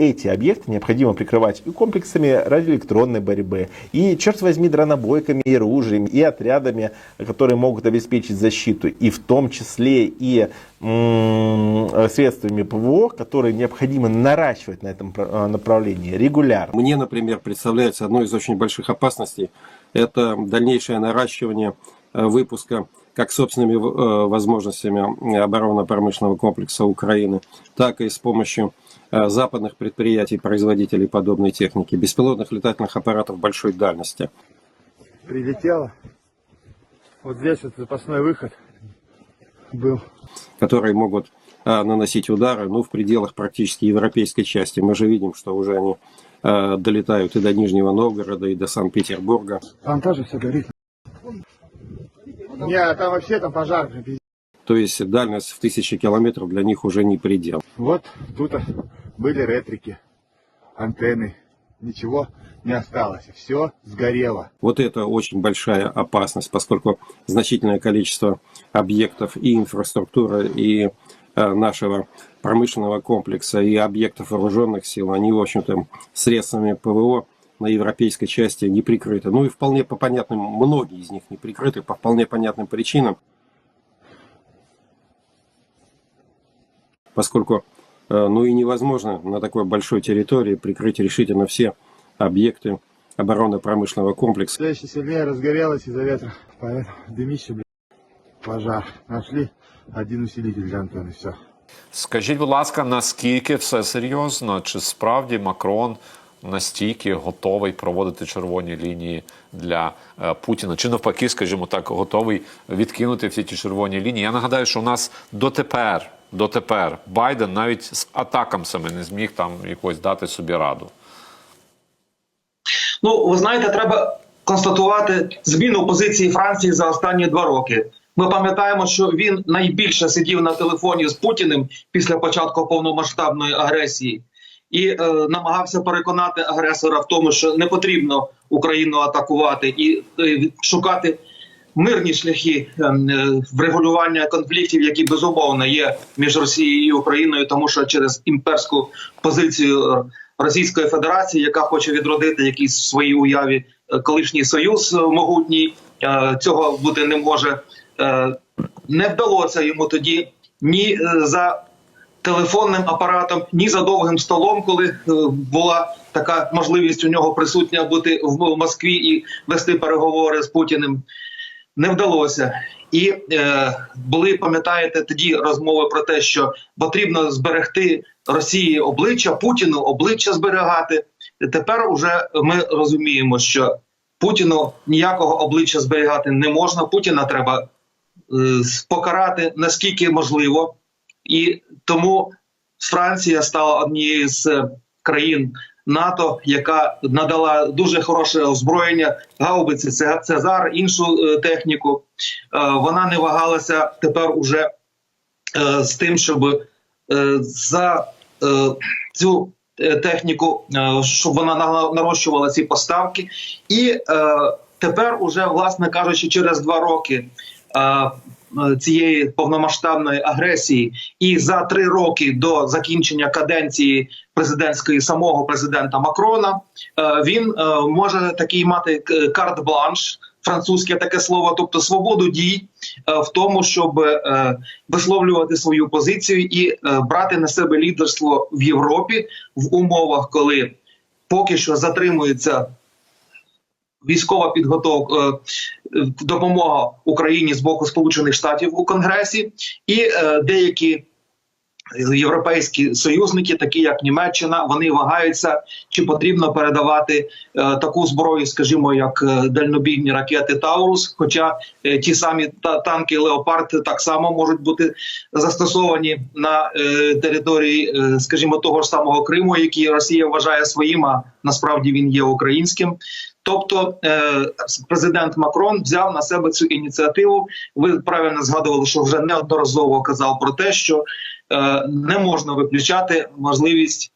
эти объекты необходимо прикрывать и комплексами радиоэлектронной борьбы, и, черт возьми, дронобойками, и оружием, и отрядами, которые могут обеспечить защиту, и в том числе и средствами ПВО, которые необходимо наращивать на этом э, направлении регулярно. Мне, например, представляется одной из очень больших опасностей это дальнейшее наращивание э, выпуска как собственными э, возможностями оборонно-промышленного комплекса Украины, так и с помощью э, западных предприятий, производителей подобной техники, беспилотных летательных аппаратов большой дальности. прилетело. Вот здесь вот запасной выход был. которые могут а, наносить удары ну, в пределах практически европейской части. Мы же видим, что уже они а, долетают и до Нижнего Новгорода, и до Санкт-Петербурга. Там тоже все горит. Не, а там вообще там пожар. блин. То есть дальность в тысячи километров для них уже не предел. Вот тут были ретрики, антенны. Ничего не осталось. Все сгорело. Вот это очень большая опасность, поскольку значительное количество объектов и инфраструктуры, и а, нашего промышленного комплекса, и объектов вооруженных сил, они, в общем-то, средствами ПВО на европейской части не прикрыты. Ну и вполне по понятным, многие из них не прикрыты по вполне понятным причинам. поскольку э, ну и невозможно на такой большой территории прикрыть решительно все объекты оборонно-промышленного комплекса. Все еще сильнее разгорелось из-за ветра. Поэтому дымище, блин. Пожар. Нашли один усилитель для антенны. Все. Скажіть, будь ласка, наскільки все серйозно? Чи справді Макрон настільки готовий проводити червоні лінії для е, Путіна? Чи навпаки, скажімо так, готовий відкинути всі ті червоні лінії? Я нагадаю, що у нас дотепер, дотепер Байден навіть з атакамсами не зміг там якось дати собі раду. Ну, ви знаєте, треба констатувати зміну позиції Франції за останні два роки. Ми пам'ятаємо, що він найбільше сидів на телефоні з Путіним після початку повномасштабної агресії і е, намагався переконати агресора в тому, що не потрібно Україну атакувати і е, шукати мирні шляхи е, е, врегулювання конфліктів, які безумовно є між Росією і Україною, тому що через імперську позицію Російської Федерації, яка хоче відродити якийсь в своїй уяві е, колишній союз е, могутній, е, цього бути не може. Е, Не вдалося йому тоді ні за телефонним апаратом, ні за довгим столом, коли е, була така можливість у нього присутня бути в Москві і вести переговори з Путіним. Не вдалося. І е, були, пам'ятаєте, тоді розмови про те, що потрібно зберегти Росії обличчя, Путіну обличчя зберігати. Тепер уже ми розуміємо, що Путіну ніякого обличчя зберігати не можна. Путіна треба е, покарати наскільки можливо, і тому Франція стала однією з е, країн НАТО, яка надала дуже хороше озброєння, гаубиці, Це- Цезар, іншу е, техніку. Е, Вона не вагалася тепер уже з тим, щоб за цю техніку, щоб вона на- нарощувала ці поставки, і тепер, уже, власне кажучи, через два роки. Е, Цієї повномасштабної агресії, і за три роки до закінчення каденції президентської самого президента Макрона е, він е, може такий мати карт-бланш, французьке таке слово, тобто свободу дій в тому, щоб висловлювати свою позицію і брати на себе лідерство в Європі в умовах, коли поки що затримується військова підготовка е, допомога Україні з боку Сполучених Штатів у Конгресі, і е, деякі європейські союзники, такі як Німеччина, вони вагаються, чи потрібно передавати е, таку зброю, скажімо, як е, дальнобійні ракети Таурус. Хоча е, ті самі та танки Леопард так само можуть бути застосовані на е, території, е, скажімо, того ж самого Криму, який Росія вважає своїм, а насправді він є українським. Тобто е, президент Макрон взяв на себе цю ініціативу. Ви правильно згадували, що вже неодноразово казав про те, що е, не можна виключати можливість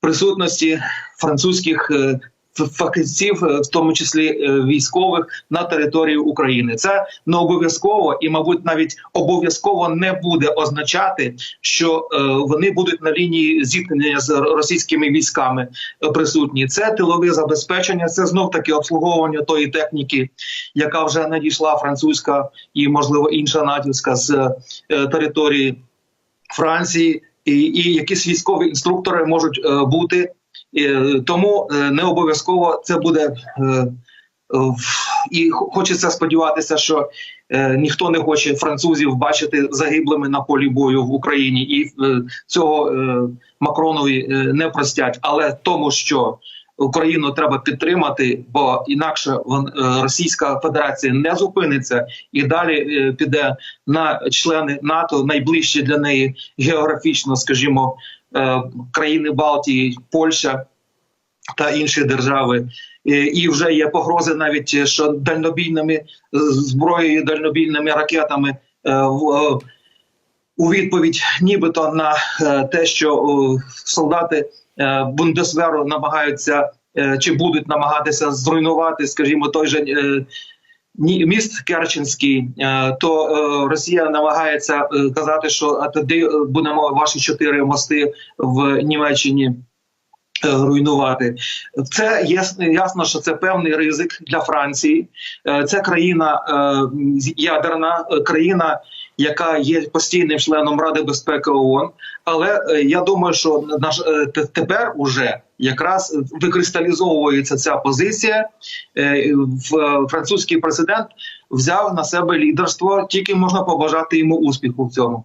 присутності французьких е, фахівців, е, в тому числі е, військових, на території України. Це не обов'язково і, мабуть, навіть обов'язково не буде означати, що е, вони будуть на лінії зіткнення з російськими військами присутні. Це тилове забезпечення, це знов таки обслуговування тої техніки, яка вже надійшла французька і, можливо, інша натівська з території Франції, і, і якісь військові інструктори можуть е, бути. Е, тому е, не обов'язково це буде. Е, і хочеться сподіватися, що ніхто не хоче французів бачити загиблими на полі бою в Україні, і цього Макронові не простять. Але тому, що Україну треба підтримати, бо інакше Російська Федерація не зупиниться і далі піде на члени НАТО, найближчі для неї географічно, скажімо, країни Балтії, Польща та інші держави. Е, І вже є погрози навіть е, що дальнобійними е, зброєю, дальнобійними ракетами е, е, у відповідь, нібито на е, те, що е, солдати е, Бундесверу намагаються е, чи будуть намагатися зруйнувати, скажімо, той же. Міст Керченський, е, то е, Росія намагається е, казати, що тоді будемо ваші чотири мости в Німеччині руйнувати. Це ясно, ясно, що це певний ризик для Франції. Це країна ядерна країна, яка є постійним членом Ради безпеки ООН. Але е, я думаю, що наш е, тепер уже якраз викристалізовується ця позиція. Е, Французький президент взяв на себе лідерство. Тільки можна побажати йому успіху в цьому.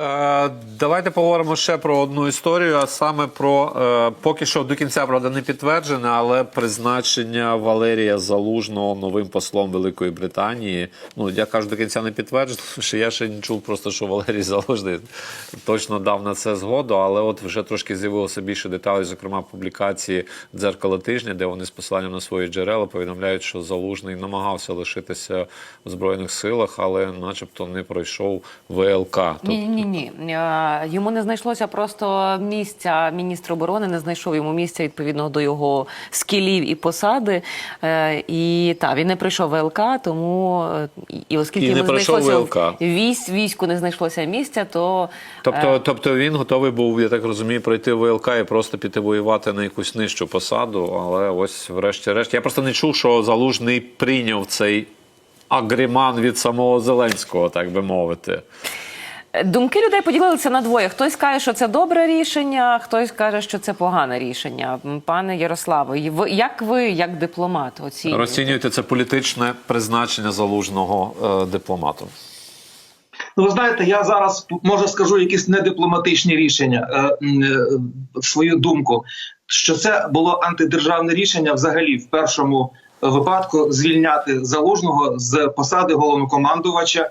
Е, давайте поговоримо ще про одну історію, а саме про е, поки що до кінця правда не підтверджене, але призначення Валерія Залужного новим послом Великої Британії. Ну я кажу до кінця не підтверджено, що я ще не чув просто, що Валерій Залужний точно дав на це згоду. Але от вже трошки з'явилося більше деталей, зокрема публікації дзеркала тижня, де вони з посиланням на свої джерела повідомляють, що Залужний намагався лишитися в збройних силах, але, начебто, не пройшов ВЛК. Тобто Ні. Е, Йому не знайшлося просто місця. Міністр оборони не знайшов йому місця відповідного до його скілів і посади. Е, І та він не прийшов ВЛК, тому е, і- оскільки І не йому знайшлося ВЛК. військ, війську не знайшлося місця, то Тобто, тобто він готовий був, я так розумію, пройти ВЛК і просто піти воювати на якусь нижчу посаду. Але ось, врешті-решт, я просто не чув, що Залужний прийняв цей агріман від самого Зеленського, так би мовити. Думки людей поділилися на двоє. Хтось каже, що це добре рішення, хтось каже, що це погане рішення. Пане Ярославе, ви як ви, як дипломат, оцінюєте? Розцінюєте це політичне призначення залужного е, дипломатом. Ну, ви знаєте, я зараз може скажу якісь недипломатичні рішення, е, е, свою думку, що це було антидержавне рішення взагалі в першому випадку звільняти залужного з посади головнокомандувача